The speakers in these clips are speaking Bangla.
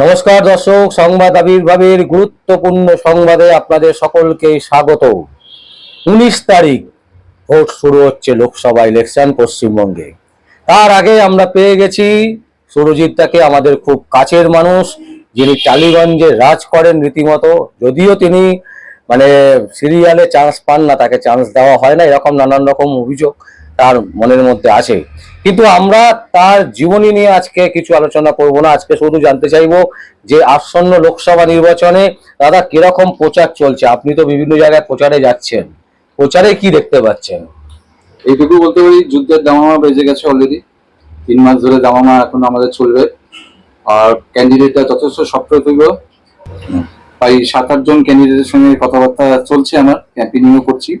নমস্কার দর্শক, সংবাদ আবির্ভাবের গুরুত্বপূর্ণ সংবাদে আপনাদের সকলকে স্বাগত। উনিশ তারিখ, ভোট শুরু হচ্ছে লোকসভা ইলেকশন পশ্চিমবঙ্গে। তার আগে আমরা পেয়ে গেছি সুরজিৎ দাকে আমাদের খুব কাছের মানুষ, যিনি টালিগঞ্জে রাজ করেন রীতিমতো, যদিও তিনি মানে সিরিয়ালে চান্স পান না, তাকে চান্স দেওয়া হয় না, এরকম নানান রকম অভিযোগ তার মনের মধ্যে আছে। কিন্তু আমরা তার জীবনী নিয়ে আজকে কিছু আলোচনা করব না। আজকে শুধু জানতে চাইব যে আসন্ন লোকসভা নির্বাচনে দাদা কীরকম প্রচার চলছে? আপনি তো বিভিন্ন জায়গায় প্রচারে যাচ্ছেন। প্রচারে কি দেখতে পাচ্ছেন? এইটুকু বলতে পারি, যুদ্ধের দামামা বেজে গেছে অলরেডি তিন মাস ধরে দামামা এখন আমাদের চলবে। আর ক্যান্ডিডেটরা যথেষ্ট সক্রিয়। প্রায় সাত আটজন ক্যান্ডিডেটের সঙ্গে কথাবার্তা চলছে আমার। ক্যাম্পেনিংও করছি।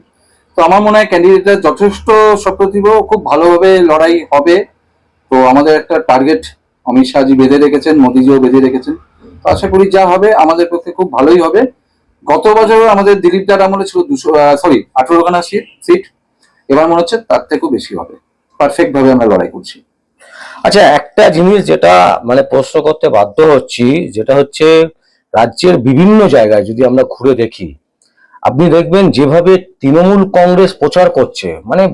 তো আমার মনে হয় ক্যান্ডিডেটরা যথেষ্ট সক্রিয় খুব ভালোভাবে লড়াই হবে। তো আমাদের একটা টার্গেট অমিত শাহজি বেঁধে রেখেছেন, মোদিজিও বেঁধে রেখেছেন। তো আশা করি যা হবে, আমাদের পক্ষে খুব ভালোই হবে। গত বছর আমাদের দিলীপ দার আমলে ছিল দুশো সরি আঠারোখানা সিট সিট এবার মনে হচ্ছে তার থেকেও বেশি হবে। পারফেক্ট ভাবে আমরা লড়াই করছি। আচ্ছা একটা জিনিস যেটা মানে প্রশ্ন করতে বাধ্য হচ্ছি, যেটা হচ্ছে রাজ্যের বিভিন্ন জায়গায় যদি আমরা ঘুরে দেখি আপনি দেখবেন যেভাবে তৃণমূল কংগ্রেস প্রচার করছে মানে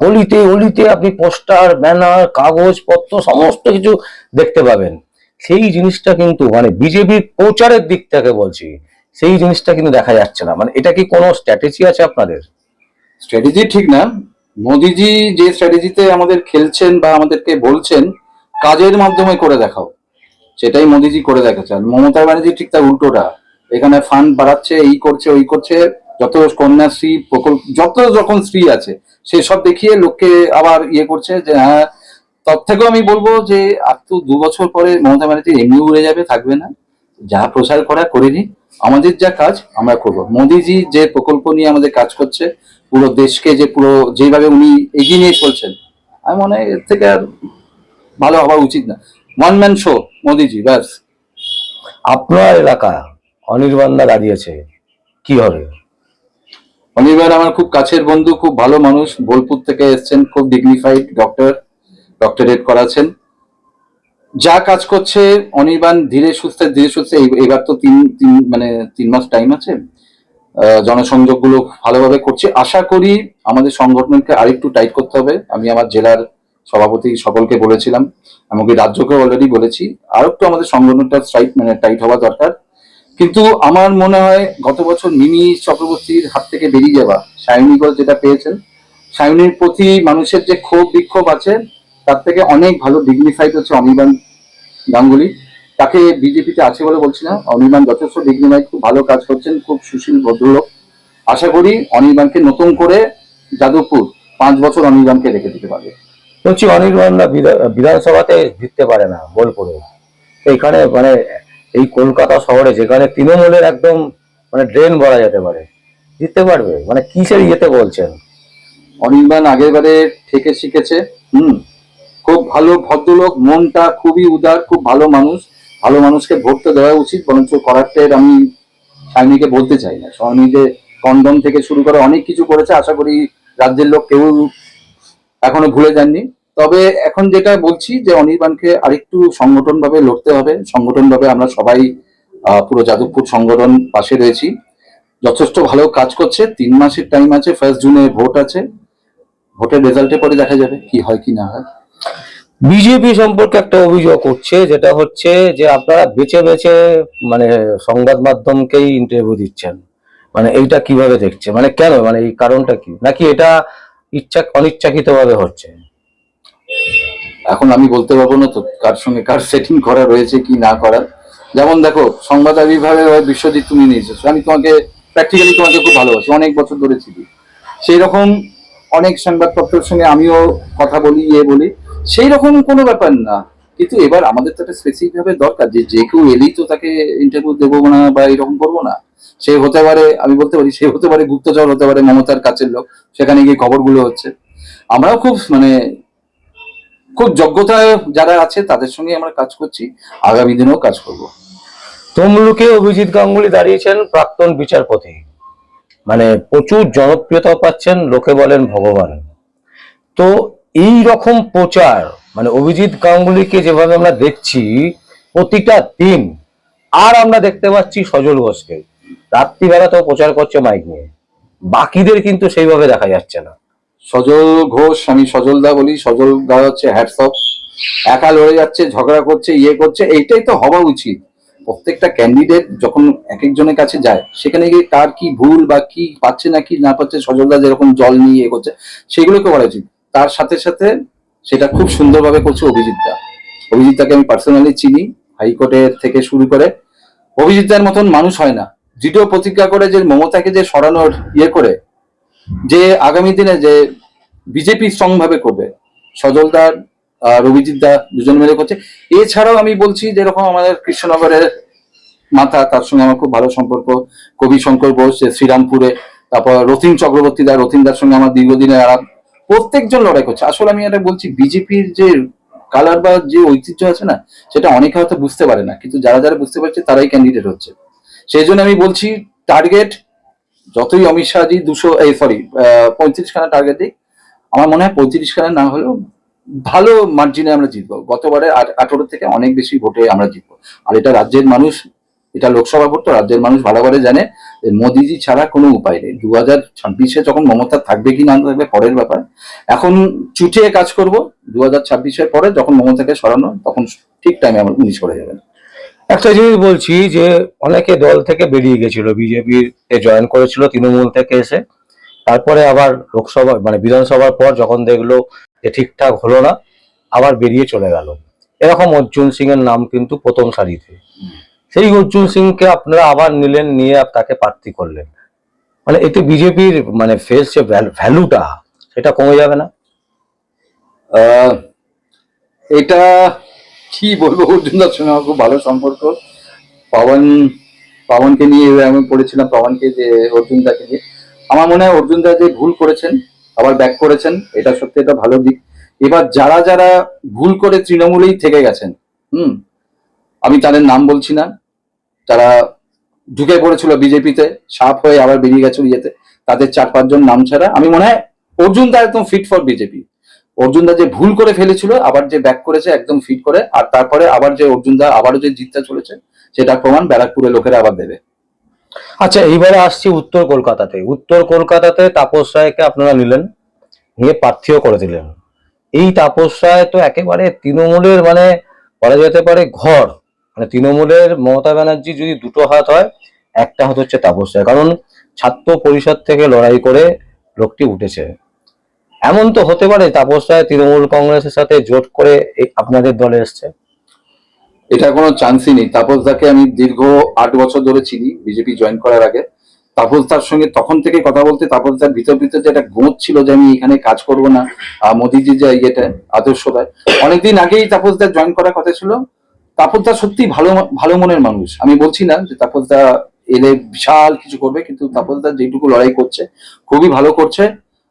অলিতে অলিতে আপনি পোস্টার, ব্যানার কাগজপত্র সমস্ত কিছু দেখতে পাবেন। সেই জিনিসটা কিন্তু মানে বিজেপির প্রচারের দিক থেকে বলছি, সেই জিনিসটা কিন্তু দেখা যাচ্ছে না। মানে এটা কি কোনো স্ট্র্যাটেজি আছে আপনাদের? স্ট্র্যাটেজি ঠিক না। মোদিজি যে স্ট্র্যাটেজিতে আমাদের খেলছেন বা আমাদেরকে বলছেন, কাজের মাধ্যমে করে দেখাও। সেটাই মোদিজি করে দেখাচ্ছেন মমতা ব্যানার্জি ঠিক তার উল্টোটা। এখানে ফান্ড বাড়াচ্ছে, এই করছে, ওই করছে, যত কন্যাশ্রী প্রকল্প, যত যখন স্ত্রী আছে সেসব দেখিয়ে লোককে আবার ইয়ে করছে যে হ্যাঁ তার থেকেও আমি বলব যে, আর তো দু বছর পরে মমতা ব্যানার্জি এমনি উড়ে যাবে, থাকবে না। যা প্রচার করা করে নি আমাদের যা কাজ, আমরা করব। মোদিজি যে প্রকল্প নিয়ে আমাদের কাজ করছে, পুরো দেশকে যে পুরো, যেভাবে উনি এগিয়ে নিয়ে চলছেন, আমি মনে হয় এর থেকে আর ভালো হওয়া উচিত না। ওয়ান ম্যান শো মোদিজি, ব্যাস। আপনার এলাকা অনির্বাণদা দাঁড়িয়েছে। কি হবে? অনির্বাণ আমার খুব কাছের বন্ধু, খুব ভালো মানুষ। বোলপুর থেকে এসেছেন, খুব ডিগনিফাইড ডক্টর ডক্টরেট করাছেন যা কাজ করছে অনির্বাণ ধীরে সুস্থে ধীরে সুস্থে এবার তো তিন তিন মানে তিন মাস টাইম আছে। জনসংযোগগুলো ভালোভাবে করছে। আশা করি আমাদের সংগঠনকে আরেকটু টাইট করতে হবে। আমি আমার জেলার সভাপতি সকলকে বলেছিলাম, এমনকি রাজ্যকে অলরেডি বলেছি। আর একটু আমাদের সংগঠনটা স্ট্রাইট মানে টাইট হওয়া দরকার। কিন্তু আমার মনে হয় গত বছর মিমি চক্রবর্তীর হাত থেকে বেরিয়ে যাওয়া সায়নী গোল যেটা পেয়েছেন, সায়নীর প্রতি মানুষের যে ক্ষোভ বিক্ষোভ আছে, তার থেকে অনেক ভালো ডিগনিফাইড হচ্ছে অনির্বাণ গাঙ্গুলি। তাকে বিজেপিতে আছে বলে বলছি না অনির্বাণ যথেষ্ট ডিগনিফাইড খুব ভালো কাজ করছেন, খুব সুশীল ভদ্রলোক। আশা করি অনির্বাণকে নতুন করে যাদবপুর পাঁচ বছর অনির্বাণকে রেখে দিতে পারবে। বলছি অনির্বাণদা বিধা- বিধানসভাতে জিততে পারে না, বোলপুরে। এইখানে মানে এই কলকাতা শহরে যেখানে তৃণমূলের একদম মানে ড্রেন বলা যেতে পারে, জিততে পারবে? মানে কিসের ইয়েতে বলছেন? অনির্বাণ আগেরবারে থেকে শিখেছে, হুম, খুব ভালো ভদ্রলোক, মনটা খুবই উদার, খুব ভালো মানুষ, ভালো মানুষকে ভোট তো দেওয়া উচিত, বরঞ্চ করাপ্টের আমি সায়নীকে বলতে চাই না। সায়নী যে কন্ডম থেকে শুরু করে অনেক কিছু করেছে, আশা করি রাজ্যের লোক কেউ এখনও ভুলে যাননি। তবে এখন যেটা বলছি যে অনির্বাণকে আরেকটু সংগঠন ভাবে লড়তে হবে। সংগঠন ভাবে আমরা সবাই পুরো যাদবপুর সংগঠন পাশে রয়েছি। যথেষ্ট ভালো কাজ করছে। তিন মাসের টাইম আছে ফার্স্ট জুনে ভোট আছে। ভোটের রেজাল্টে পরে দেখা যাবে কি হয়, কি না হয়। বিজেপি সম্পর্কে একটা অভিযোগ করছে যেটা হচ্ছে যে আপনারা বেছে বেছে মানে সংবাদ মাধ্যমকেই ইন্টারভিউ দিচ্ছেন। মানে এইটা কীভাবে দেখছে? মানে কেন? মানে এই কারণটা কি? নাকি এটা ইচ্ছা অনিচ্ছাকৃত ভাবে হচ্ছে? এখন আমি বলতে পারব না তো কার সঙ্গে কার সেটিং করা রয়েছে, কি না করা। যেমন দেখো, সংবাদ বিভাগে বিশ্বজিৎ তুমি নিয়েছো আমি তোমাকে প্র্যাকটিক্যালি তোমাকে খুব ভালোবাসি, অনেক বছর ধরে ছিলি। সেই রকম অনেক সংবাদপত্রের সঙ্গে আমিও কথা বলি ইয়ে বলি সেই রকম কোনো ব্যাপার না। কিন্তু এবার আমাদের তো একটা স্পেসিফিক ভাবে দরকার, যে যে কেউ এলেই তো তাকে ইন্টারভিউ দেবো না বা এরকম করব না। সে হতে পারে, আমি বলতে পারি, সে হতে পারে গুপ্তচর, হতে পারে মমতার কাছের লোক, সেখানে গিয়ে খবরগুলো হচ্ছে। আমরাও খুব মানে খুব যোগ্যতা যারা আছে, তাদের সঙ্গে আমরা কাজ করছি। আগামী দিনেও কাজ করব। তমলুকে অভিজিৎ গাঙ্গুলি দাঁড়িয়েছেন প্রাক্তন বিচারপতি। মানে প্রচুর জনপ্রিয়তা পাচ্ছেন, লোকে বলেন ভগবান। তো এই রকম প্রচার মানে অভিজিৎ গাঙ্গুলিকে যেভাবে আমরা দেখছি, প্রতিটা দিন আর আমরা দেখতে পাচ্ছি সজল ঘোষকে। রাত্রিবেলা তো প্রচার করছে মাইক নিয়ে। বাকিদের কিন্তু সেইভাবে দেখা যাচ্ছে না। সজল ঘোষ, আমি সজল দা বলি, সজল দা হচ্ছে হ্যাটসঅপ একা লড়ে যাচ্ছে, ঝগড়া করছে ইয়ে করছে, এইটাই তো হওয়া উচিত। প্রত্যেকটা ক্যান্ডিডেট যখন এক একজনের কাছে যায়, সেখানে গিয়ে কার কি ভুল বা কি পাচ্ছে না কি না পাচ্ছে সজলদা যেরকম জল নিয়ে ইয়ে করছে, সেগুলোকে বলা উচিত। তার সাথে সাথে সেটা খুব সুন্দরভাবে করছে অভিজিৎদা অভিজিৎদাকে আমি পার্সোনালি চিনি হাইকোর্টের থেকে শুরু করে। অভিজিৎদার মতন মানুষ হয় না। দৃঢ় প্রতিজ্ঞা করে যে মমতাকে যে সরানোর ইয়ে করে যে আগামী দিনে যে বিজেপি স্ট্রং ভাবে করবে, সজলদার আর অভিজিৎ দা দুজন মিলে করছে, এছাড়াও আমি বলছি যেরকম আমাদের কৃষ্ণনগরের মাথা, তার সঙ্গে আমার খুব ভালো সম্পর্ক, কবি শঙ্কর বোস শ্রীরামপুরে, তারপর রতিন চক্রবর্তী দা, রতিন দার সঙ্গে আমার দীর্ঘদিনের আরাম প্রত্যেকজন লড়াই করছে। আসলে আমি এটা বলছি, বিজেপির যে কালার বা যে ঐতিহ্য আছে না, সেটা অনেকে হয়তো বুঝতে পারে না, কিন্তু যারা যারা বুঝতে পারছে তারাই ক্যান্ডিডেট হচ্ছে। সেই জন্য আমি বলছি টার্গেট যতই অমিত শাহজি দুশো, এই সরি পঁয়ত্রিশ খানা টার্গেট দিই আমার মনে হয় পঁয়ত্রিশ খানা না হলেও ভালো মার্জিনে আমরা জিতবো। গতবারে আঠারো থেকে অনেক বেশি ভোটে আমরা জিতবো। আর এটা রাজ্যের মানুষ, এটা লোকসভা ভোট তো রাজ্যের মানুষ ভালোভাবে জানে মোদিজি ছাড়া কোনো উপায় নেই। দু হাজার ছাব্বিশে যখন মমতা থাকবে কি না থাকবে, পরের ব্যাপার। এখন চুটিয়ে কাজ করব, দু হাজার ছাব্বিশের পরে যখন মমতাকে সরানো, তখন ঠিক টাইমে আমার উনিশ করে যাবেন। একটা জিনিস বলছি যে, অনেকে দল থেকে বেরিয়ে গেছিল বিজেপির জয়েন করেছিল, তৃণমূল থেকে এসে। তারপরে আবার লোকসভা মানে বিধানসভার পর যখন দেখল যে ঠিকঠাক হলো না, আবার বেরিয়ে চলে গেল। এরকম অর্জুন সিং এর নাম কিন্তু প্রথম সারিতে। সেই অর্জুন সিংকে আপনারা আবার নিলেন, নিয়ে তাকে প্রার্থী করলেন। মানে এতে বিজেপির মানে ফেস যে ভ্যালুটা সেটা কমে যাবে না? এটা কি বলব? অর্জুন অর্জুনদার সঙ্গে আমার খুব ভালো সম্পর্ক। পবন পাবনকে নিয়ে আমি পড়েছিলাম পবনকে যে অর্জুনদাকে নিয়ে। আমার মনে হয় অর্জুনদা যে ভুল করেছেন, আবার ব্যাক করেছেন, এটা সত্যি একটা ভালো দিক। এবার যারা যারা ভুল করে তৃণমূলেই থেকে গেছেন, হুম, আমি তাদের নাম বলছি না। তারা ঢুকে পড়েছিল বিজেপিতে সাপ হয়ে আবার বেরিয়ে গেছিল ইয়েতে, তাদের চার পাঁচজন নাম ছাড়া, আমি মনে হয় অর্জুন দা একদম fit for BJP. Arjun da যে ভুল করে ফেলেছিল, আবার যে ব্যাক করেছে, একদম ফিট করে, আর তারপরে আবার যে অর্জুন দা আবারও যে জিততে চলেছে, সেটা প্রমাণ ব্যারাকপুরের লোকেরা আবার দেবে। আচ্ছা এইবারে আসছি উত্তর কলকাতাতে। উত্তর কলকাতাতে তাপস রায়কে আপনারা নিলেন, নিয়ে প্রার্থীও করে দিলেন। এই তাপস রায় তো একেবারে তৃণমূলের মানে বলা যেতে পারে ঘর। মানে তৃণমূলের মমতা ব্যানার্জি যদি দুটো হাত হয়, একটা হাত হচ্ছে তাপস রায়। কারণ ছাত্র পরিষদ থেকে লড়াই করে লোকটি উঠেছে। এমন তো হতে পারে তাপস রায় তৃণমূল কংগ্রেসের সাথে জোট করে আপনাদের দলে এসছে। এটা কোনো চান্সই নেই। তাপস দাকে আমি দীর্ঘ আট বছর ধরে চিনি বিজেপি জয়েন করার আগে। তাপস দার সঙ্গে তখন থেকে কথা বলতে তাপস দার ভিতর ভিতর যে একটা গোঁত ছিল যে আমি এখানে কাজ করব না মোদিজি যে ইয়েটা আদর্শ দেয় অনেকদিন আগেই তাপস দার জয়েন করার কথা ছিল। তাপস দা সত্যি ভালো ভালো মনের মানুষ। আমি বলছি না যে তাপস দা এলে বিশাল কিছু করবে, কিন্তু তাপস দা যেটুকু লড়াই করছে, খুবই ভালো করছে।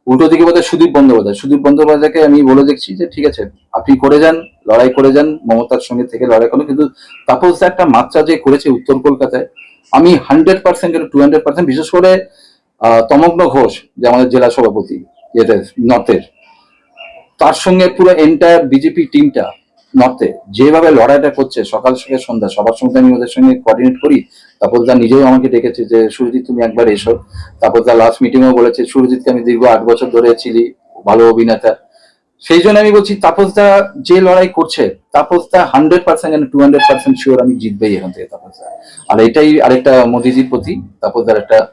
উল্টো দিকে বোধহয় সুদীপ বন্দ্যোপাধ্যায়। সুদীপ বন্দ্যোপাধ্যায়কে আমি বলে দেখছি যে, ঠিক আছে, আপনি করে যান, লড়াই করে যান, মমতার সঙ্গে থেকে লড়াই করেন। কিন্তু তাপস একটা মাত্রা যে করেছে উত্তর কলকাতায়, আমি hundred percent two hundred percent বিশেষ করে তমগ্ন ঘোষ, যে আমাদের জেলা সভাপতি যেটা নর্থের তার সঙ্গে পুরো এন্টায়ার বিজেপি টিমটা নর্থে যেভাবে লড়াইটা করছে, সকাল থেকে সন্ধ্যা, সবার সঙ্গে আমি ওদের সঙ্গে কোঅর্ডিনেট করি। তারপর দা নিজেও আমাকে ডেকেছে যে, সুরজিৎ, তুমি একবার এসো। তারপর দা লাস্ট মিটিংও বলেছে, সুরজিৎকে আমি দীর্ঘ আট বছর ধরে ছিলি ভালো অভিনেতা। সেই জন্য আমি বলছি, তাপসদা যে লড়াই করছে Tapas তাপসদা hundred percent two hundred percent sure আমি জিতবেই এখান থেকে, তাপসদা। আর এটাই আরেকটা মোদিজির প্রতি তাপস তাপসদার একটা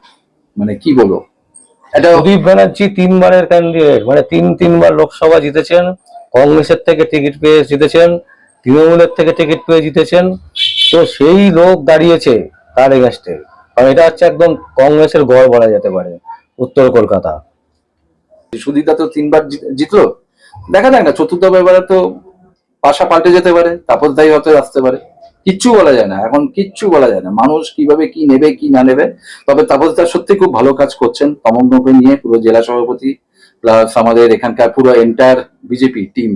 মানে কি বলব? এটা প্রদীপ ব্যানার্জি তিনবারের ক্যান্ডিডেট মানে তিন, তিনবার লোকসভা জিতেছেন। কংগ্রেসের থেকে টিকিট পেয়ে জিতেছেন, তৃণমূলের থেকে টিকিট পেয়ে জিতেছেন। তো সেই লোক দাঁড়িয়েছে তার এগেস্টে কারণ এটা হচ্ছে একদম কংগ্রেসের গড় বলা যেতে পারে, উত্তর কলকাতা। সুদীপদা তো তিনবার জিত- জিতলো। দেখা যাক না, চতুর্থ এবারে তো পাশা পাল্টে যেতে পারে তাপস দায়ী হতে আসতে পারে। কিচ্ছু বলা যায় না, এখন কিচ্ছু বলা যায় না। মানুষ কীভাবে কি নেবে, কি না নেবে, তবে তাপস সত্যি খুব ভালো কাজ করছেন। তমগ্নকে নিয়ে পুরো জেলা সভাপতি প্লাস আমাদের এখানকার পুরো এন্টায়ার বিজেপি টিম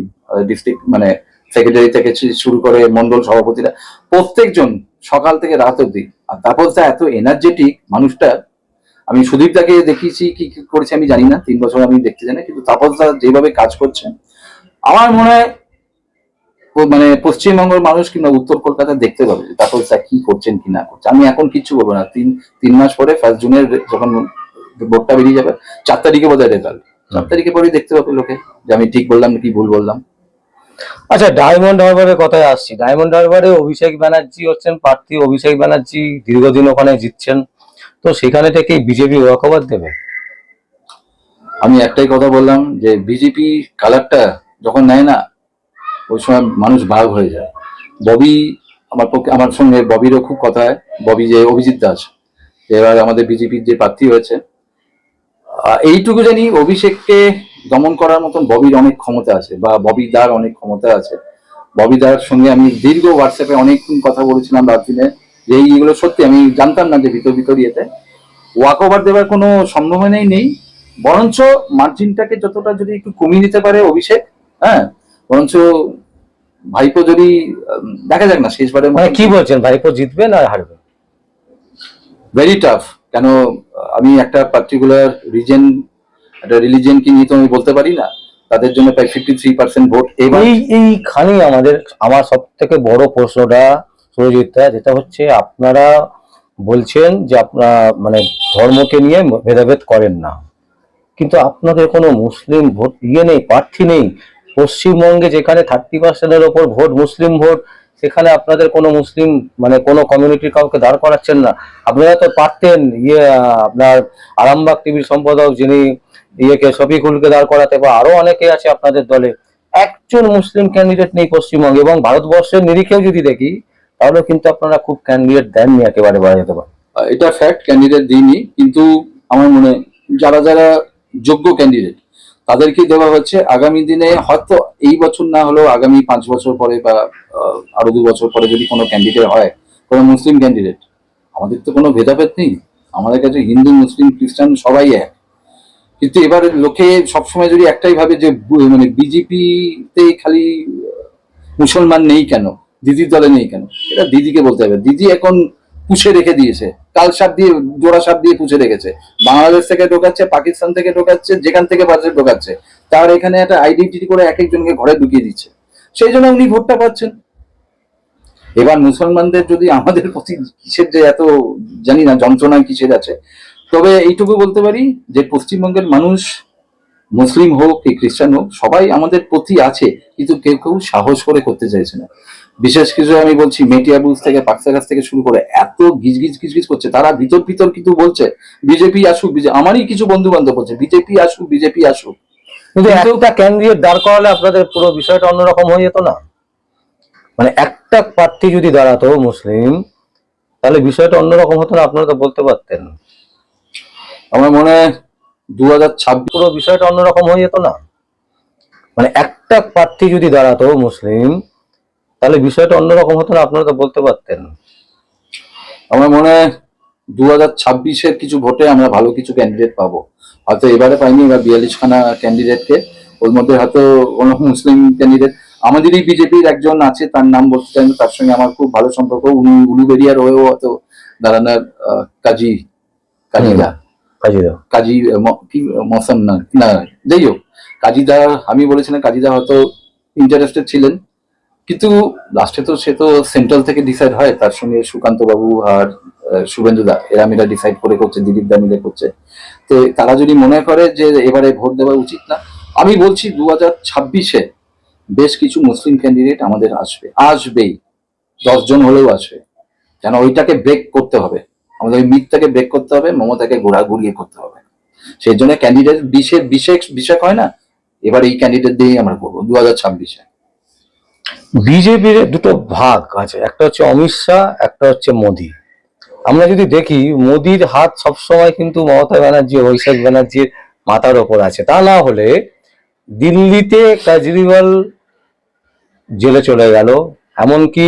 ডিস্ট্রিক্ট মানে সেক্রেটারি থেকে শুরু করে মন্ডল সভাপতিরা, প্রত্যেকজন সকাল থেকে রাত অব্দি আর তাপস দা এত এনার্জেটিক মানুষটা, আমি সুদীপ দাকে দেখিয়েছি কি কি করেছে আমি জানি না, তিন বছর আমি দেখতে জানি কিন্তু তাপস দা যেভাবে কাজ করছেন আমার মনে হয় মানে পশ্চিমবঙ্গের মানুষ কিংবা উত্তর কলকাতা দেখতে পাবে যে তারপর স্যার কি করছেন, কি না করছেন। আমি এখন কিচ্ছু বলব না। তিন তিন মাস পরে ফার্স্ট জুনের যখন ভোটটা বেরিয়ে যাবে, চার তারিখে বোধহয় রেজাল্ট চার তারিখে পরেই দেখতে পাবে লোকে যে আমি ঠিক বললাম কি ভুল বললাম। আচ্ছা ডায়মন্ড হারবারের কথায় আসছি। ডায়মন্ড হারবারে অভিষেক ব্যানার্জি হচ্ছেন প্রার্থী অভিষেক ব্যানার্জি দীর্ঘদিন ওখানে জিতছেন। তো সেখানে থেকে বিজেপি ওয়াকওভার দেবে? আমি একটাই কথা বললাম যে বিজেপি কালারটা যখন নেয় না ওই সময় মানুষ ভাগ হয়ে যায়। ববি আমার পক্ষে আমার সঙ্গে ববিরও খুব কথা হয়। ববি যে অভিজিৎ দাস এবার আমাদের বিজেপির যে প্রার্থী হয়েছে এইটুকু জানি অভিষেককে দমন করার মতন ববির অনেক ক্ষমতা আছে বা ববি দার অনেক ক্ষমতা আছে। ববি দার সঙ্গে আমি দীর্ঘ হোয়াটসঅ্যাপে অনেকক্ষণ কথা বলেছিলাম রাত দিনে যে এইগুলো সত্যি আমি জানতাম না যে ভিতর ভিতর ইয়েতে। ওয়াক ওভার দেওয়ার কোনো সম্ভাবনাই নেই। বরঞ্চ মার্জিনটাকে যতটা যদি একটু কমিয়ে দিতে পারে অভিষেক হ্যাঁ বরঞ্চ ভাইপো যদি দেখা যাক না শেষবারের মানে কি বলছেন ভাইপো জিতবে না হারবে? ভেরি টাফ কেন আমি একটা পার্টিকুলার রিজন একটা রিলিজিয়নকে নিয়ে তো আমি বলতে পারি না তাদের জন্য প্রায় ফিফটি থ্রি পার্সেন্ট ভোট এই এইখানেই আমাদের আমার সব থেকে বড় প্রশ্নটা দা, যেটা হচ্ছে আপনারা বলছেন যে আপনারা মানে ধর্মকে নিয়ে ভেদাভেদ করেন না। কিন্তু আপনাদের কোনো মুসলিম ভোট ইয়ে নেই প্রার্থী নেই। পশ্চিমবঙ্গে যেখানে থার্টি পার্সেন্টের ওপর ভোট মুসলিম ভোট সেখানে আপনাদের কোনো মুসলিম মানে কোনো কমিউনিটির কাউকে দাঁড় করাচ্ছেন না। আপনারা তো পারতেন ইয়ে আপনার আরামবাগ টিভির সম্পাদক যিনি ইয়েকে শফিকুলকে দাঁড় করাতে, বা আরও অনেকে আছে আপনাদের দলে। একজন মুসলিম ক্যান্ডিডেট নেই পশ্চিমবঙ্গে, এবং ভারতবর্ষের নিরিখেও যদি দেখি, তাহলে কিন্তু আপনারা খুব ক্যান্ডিডেট দেননি একেবারে বলা যেতে পারে। এটা ফ্যাক্ট ক্যান্ডিডেট দিইনি, কিন্তু আমার মনে যারা যারা যোগ্য ক্যান্ডিডেট তাদেরকে দেওয়া হচ্ছে। আগামী দিনে হয়তো এই বছর না হলেও আগামী পাঁচ বছর পরে বা আরও দু বছর পরে যদি কোনো ক্যান্ডিডেট হয়, কোনো মুসলিম ক্যান্ডিডেট আমাদের তো কোনো ভেদাভেদ নেই। আমাদের কাছে হিন্দু, মুসলিম, খ্রিস্টান সবাই এক। কিন্তু এবার লোকে সবসময় যদি একটাই ভাবে যে মানে বিজেপিতে খালি মুসলমান নেই কেন? দিদির দলে নেই কেন? এটা দিদিকে বলতে হবে। দিদি এখন পুষে রেখে দিয়েছে। কাল সাপ দিয়ে, জোড়া সাপ দিয়ে পুষে রেখেছে। বাংলাদেশ থেকে ঢোকাচ্ছে, পাকিস্তান থেকে ঢোকাচ্ছে, যেখান থেকে পাচ্ছে ঢোকাচ্ছে। তার এখানে একটা আইডেন্টিটি করে এক একজনকে ঘরে ঢুকিয়ে দিচ্ছে। সেই জন্য উনি ভোটটা পাচ্ছেন। এবার মুসলমানদের যদি আমাদের প্রতি কিসের যে এত জানি না, যন্ত্রণা কিসের আছে। তবে এইটুকু বলতে পারি যে পশ্চিমবঙ্গের মানুষ, মুসলিম হোক কি খ্রিস্টান হোক, সবাই আমাদের প্রতি আছে, কিন্তু কেউ কেউ সাহস করে করতে চাইছে না। বিশেষ কিছু আমি বলছি মেটিয়াবুজ থেকে পাকসা গাছ থেকে শুরু করে এত গিজগিজ গিজগিজ করছে। তারা ভিতর ভিতর কিন্তু বলছে বিজেপি আসুক আমারই কিছু বন্ধু বান্ধব বলছে বিজেপি আসুক বিজেপি আসুক। কিন্তু কিন্তু- একটা ক্যান্ডিডেট দাঁড় করালে আপনাদের পুরো বিষয়টা অন্যরকম হয়ে যেত না? মানে একটা প্রার্থী যদি দাঁড়াতো মুসলিম তাহলে বিষয়টা অন্যরকম হতো না আপনারা তো বলতে পারতেন। আমার মনে হয় দু হাজার ছাব্বিশ পুরো বিষয়টা অন্যরকম হয়ে যেত না? মানে একটা প্রার্থী যদি দাঁড়াতো মুসলিম তাহলে বিষয়টা অন্যরকম হতো না আপনারা তো বলতে পারতেন। আমার মনে হয় দু হাজার ছাব্বিশের কিছু ভোটে আমরা ভালো কিছু ক্যান্ডিডেট পাবো। হয়তো এবারে পাইনি এবার বিয়াল্লিশ খানা ক্যান্ডিডেটকে ওর মধ্যে হয়তো কোনো মুসলিম ক্যান্ডিডেট আমাদেরই বিজেপির একজন আছে তার নাম বলতে চাই তার সঙ্গে আমার খুব ভালো সম্পর্ক। উনি উলুবেরিয়ার হয়েও হয়তো দাঁড়ানোর কাজী কাজীদা। কাজী কি মৌসম না না যাই হোক। কাজীদা আমি বলেছিলাম কাজীদা হয়তো ইন্টারেস্টেড ছিলেন। কিন্তু লাস্টে তো সে তো সেন্ট্রাল থেকে ডিসাইড হয়, তার সঙ্গে সুকান্ত বাবু আর শুভেন্দু দা এরা মিলা ডিসাইড করে করছে, দিলীপ দা মিলে করছে। তো তারা যদি মনে করে যে এবারে ভোট দেওয়া উচিত না, আমি বলছি দু হাজার ছাব্বিশে বেশ কিছু মুসলিম ক্যান্ডিডেট আমাদের আসবে, আসবেই, দশজন হলেও আসবে। কেন ওইটাকে ব্রেক করতে হবে, আমাদের ওই মিথটাকে ব্রেক করতে হবে, মমতাকে ঘোরা ঘুরিয়ে করতে হবে। সেই জন্য ক্যান্ডিডেট বিশেষ বিশেষ বিষয় হয় না, এবার এই ক্যান্ডিডেট দিয়েই আমরা করব দু হাজার ছাব্বিশে। বিজেপির দুটো ভাগ আছে, একটা হচ্ছে অমিত শাহ, একটা হচ্ছে মোদি। আমরা যদি দেখি, মোদির হাত সবসময় কিন্তু মমতা ব্যানার্জি অভিষেক ব্যানার্জির মাথার ওপর আছে। তা না হলে দিল্লিতে কেজরিওয়াল জেলে চলে গেল, এমনকি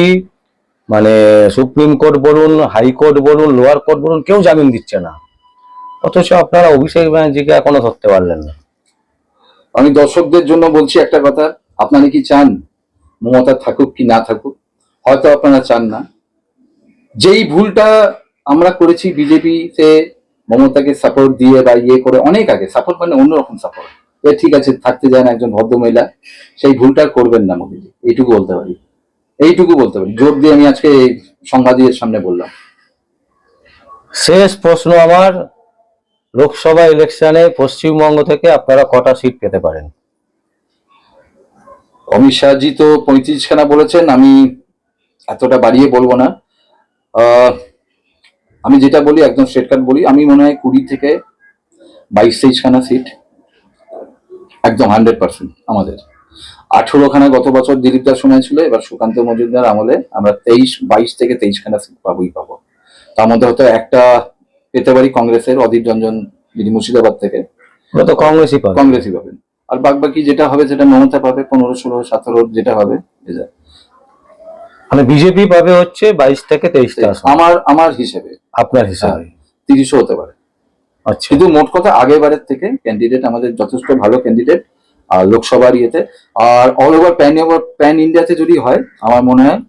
মানে সুপ্রিম কোর্ট বলুন হাইকোর্ট বলুন, লোয়ার কোর্ট বলুন, কেউ জামিন দিচ্ছে না। অথচ আপনারা অভিষেক ব্যানার্জিকে এখনও ধরতে পারলেন না। আমি দর্শকদের জন্য বলছি একটা কথা, আপনারা কি চান মমতা থাকুক কি না থাকুক, হয়তো আপনারা চান না। যেই ভুলটা আমরা করেছি বিজেপিতে মমতাকে সাপোর্ট দিয়ে বা ইয়ে করে অনেক আগে সাপোর্ট মানে অন্যরকম সাপোর্ট এ ঠিক আছে, থাকতে যায় না একজন ভদ্রমহিলা, সেই ভুলটা করবেন না মোদিজি, এইটুকু বলতে পারি। এইটুকু বলতে পারি, জোর দিয়ে আমি আজকে এই সাংবাদিকের সামনে বললাম। শেষ প্রশ্ন আমার, লোকসভা ইলেকশনে পশ্চিমবঙ্গ থেকে আপনারা কটা সিট পেতে পারেন? অমিত শাহজি তো পঁয়ত্রিশ খানা বলেছেন আমি এতটা বাড়িয়ে বলব না। আহ, আমি যেটা বলি একদম স্ট্রেট কাট বলি আমি মনে হয় কুড়ি থেকে বাইশ তেইশখানা সিট একদম হান্ড্রেড পার্সেন্ট আমাদের। আঠেরোখানা গত বছর দিলীপ দাস সময় ছিল এবার সুকান্ত মজুমদার আমলে আমরা তেইশ বাইশ থেকে তেইশখানা সিট পাবোই পাবো। তার মধ্যে হয়তো একটা পেতে পারি কংগ্রেসের অধীর রঞ্জন যিনি মুর্শিদাবাদ থেকে। কংগ্রেসই পাবে। কংগ্রেসই পাবেন। আর বাকি যেটা হবে সেটা মমতা পাবে পনেরো ষোলো সতেরো যেটা হবে। মানে বিজেপি পাবে হচ্ছে বাইশ থেকে তেইশটা আমার আমার হিসেবে। আপনার হিসাবে। তিরিশও হতে পারে। আচ্ছা। কিন্তু মোট কথা আগেরবারের থেকে ক্যান্ডিডেট আমাদের যথেষ্ট ভালো ক্যান্ডিডেট আর লোকসভার ইয়েতে। আর all over pan over pan ইন্ডিয়াতে যদি হয় আমার মনে হয়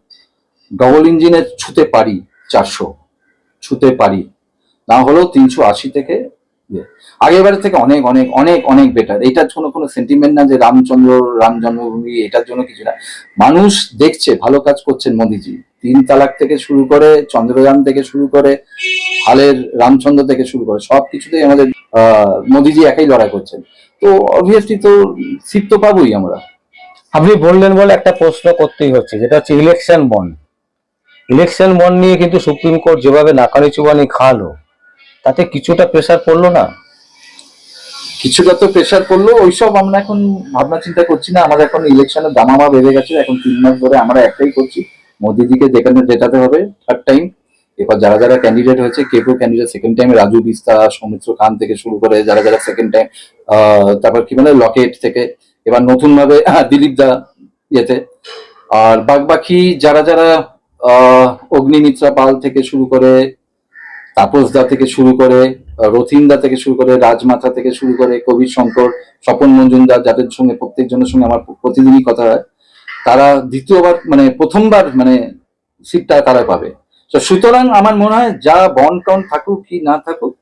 ডবল ইঞ্জিনে ছুতে পারি চারশো। ছুতে পারি। না হলেও তিনশো আশি থেকে আগেরবারের থেকে অনেক অনেক অনেক অনেক বেটার এটার জন্য কোনো সেন্টিমেন্ট না যে রামচন্দ্র রাম জন্মভূমি এটার জন্য কিছু না। মানুষ দেখছে, ভালো কাজ করছেন মোদিজি। তিন তালাক থেকে শুরু করে, চন্দ্রযান থেকে শুরু করে, হালের রামচন্দ্র থেকে শুরু করে, সব কিছুতেই আমাদের মোদিজি একাই লড়াই করছেন। তো অবভিয়াসলি তো সিট তো পাবোই আমরা। আপনি বললেন বলে একটা প্রশ্ন করতেই হচ্ছে, যেটা হচ্ছে ইলেকশন বন্ড ইলেকশন বন্ড নিয়ে কিন্তু সুপ্রিম কোর্ট যেভাবে নাকানি চুবানি খালো তাতে কিছুটা প্রেশার পড়ল না? কিছুটা তো প্রেশার পড়ল, ওইসব আমরা এখন ভাবনা চিন্তা করছি না। আমাদের এখন ইলেকশনের দামামা বেড়ে গেছে। এখন তিন মাস ধরে আমরা একটাই করছি, মোদিজিকে যেখানে জেতাতে হবে থার্ড টাইম এবার যারা যারা ক্যান্ডিডেট হয়েছে, কে কেউ candidate second time Raju Bista, Soumitra Khan থেকে শুরু করে যারা যারা সেকেন্ড টাইম তারপর কি বলে, লকেট থেকে। এবার নতুন ভাবে দিলীপ দা ইয়েতে। আর বাকি যারা যারা অগ্নিমিত্রা পাল থেকে শুরু করে তাপস দা থেকে শুরু করে আহ, রথিন দা থেকে শুরু করে রাজমাথা থেকে শুরু করে কবির শঙ্কর স্বপন মঞ্জুমদার যাদের সঙ্গে প্রত্যেকজনের সঙ্গে আমার প্রতিদিনই কথা হয় তারা দ্বিতীয়বার মানে প্রথমবার মানে সিটটা তারা পাবে। তো সুতরাং আমার মনে হয় যা বন টন থাকুক কি না থাকুক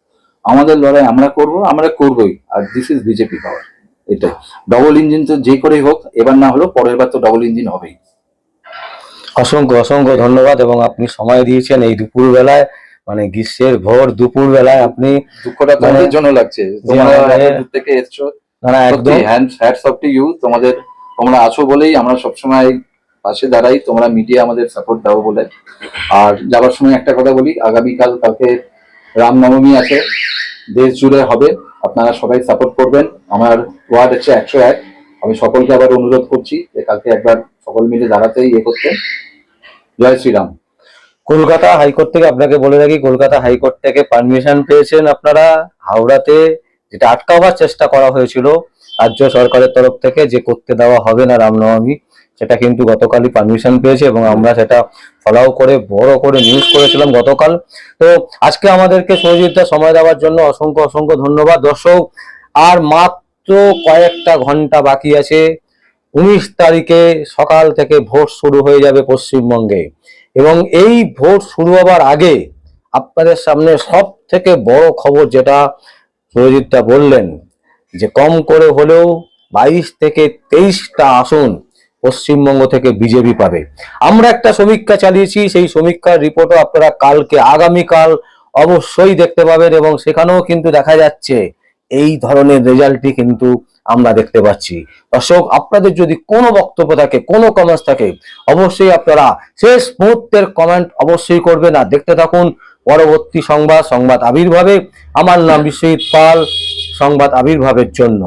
আমাদের লড়াই আমরা করব আমরা করবই আর দিস ইজ বিজেপি পাওয়ার এটাই। ডবল ইঞ্জিন তো যে করেই হোক এবার না হলেও পরের বার তো ডবল ইঞ্জিন হবেই। অসংখ্য অসংখ্য ধন্যবাদ এবং আপনি সময় দিয়েছেন এই দুপুর বেলায় মানে গ্রীষ্মের ভোর দুপুর বেলায় আপনি দুঃখটা তোমাদের জন্য লাগছে। থেকে এসছো। মানে একদম। হ্যান্ড অফ টু ইউ তোমাদের তোমরা আছো বলেই আমরা সবসময় পাশে দাঁড়াই। তোমরা মিডিয়া আমাদের সাপোর্ট দাও বলে। আর যাবার সময় একটা কথা বলি আগামীকাল কালকে রামনবমী আছে। দেশ জুড়ে হবে। আপনারা সবাই সাপোর্ট করবেন। আমার ওয়ার্ড হচ্ছে একশো এক। আমি সকলকে আবার অনুরোধ করছি যে কালকে একবার সকল মিলে দাঁড়াতে ইয়ে করতে। জয় শ্রীরাম। কলকাতা হাইকোর্ট থেকে আপনাকে বলে রাখি কলকাতা হাইকোর্ট থেকে পারমিশন পেয়েছেন আপনারা হাওড়াতে, যেটা আটকাবার চেষ্টা করা হয়েছিল রাজ্য সরকারের তরফ থেকে যে করতে দেওয়া হবে না রামনবমী, সেটা কিন্তু গতকালই পারমিশন পেয়েছে এবং আমরা সেটা ফলো করে, বড় করে নিউজ করেছিলাম গতকাল। তো আজকে আমাদেরকে সহযোগিতা সময় দেওয়ার জন্য অসংখ্য অসংখ্য ধন্যবাদ। দর্শক, আর মাত্র কয়েকটা ঘণ্টা বাকি আছে, উনিশ তারিখে সকাল থেকে ভোট শুরু হয়ে যাবে পশ্চিমবঙ্গে। এবং এই ভোট শুরু হবার আগে আপনাদের সামনে সব থেকে বড় খবর যেটা সুরজিৎটা বললেন, যে কম করে হলেও বাইশ থেকে তেইশটা আসন পশ্চিমবঙ্গ থেকে বিজেপি পাবে। আমরা একটা সমীক্ষা চালিয়েছি, সেই সমীক্ষার রিপোর্টও আপনারা কালকে, আগামীকাল অবশ্যই দেখতে পাবেন এবং সেখানেও কিন্তু দেখা যাচ্ছে এই ধরনের রেজাল্টই কিন্তু আমরা দেখতে পাচ্ছি। দর্শক, আপনাদের যদি কোনো বক্তব্য থাকে, কোনো কমেন্টস থাকে, অবশ্যই আপনারা শেষ মুহূর্তের কমেন্ট অবশ্যই করবে না দেখতে থাকুন পরবর্তী সংবাদ সংবাদ আবির্ভাবে। আমার নাম বিশ্বজিৎ পাল, সংবাদ আবির্ভাবের জন্য।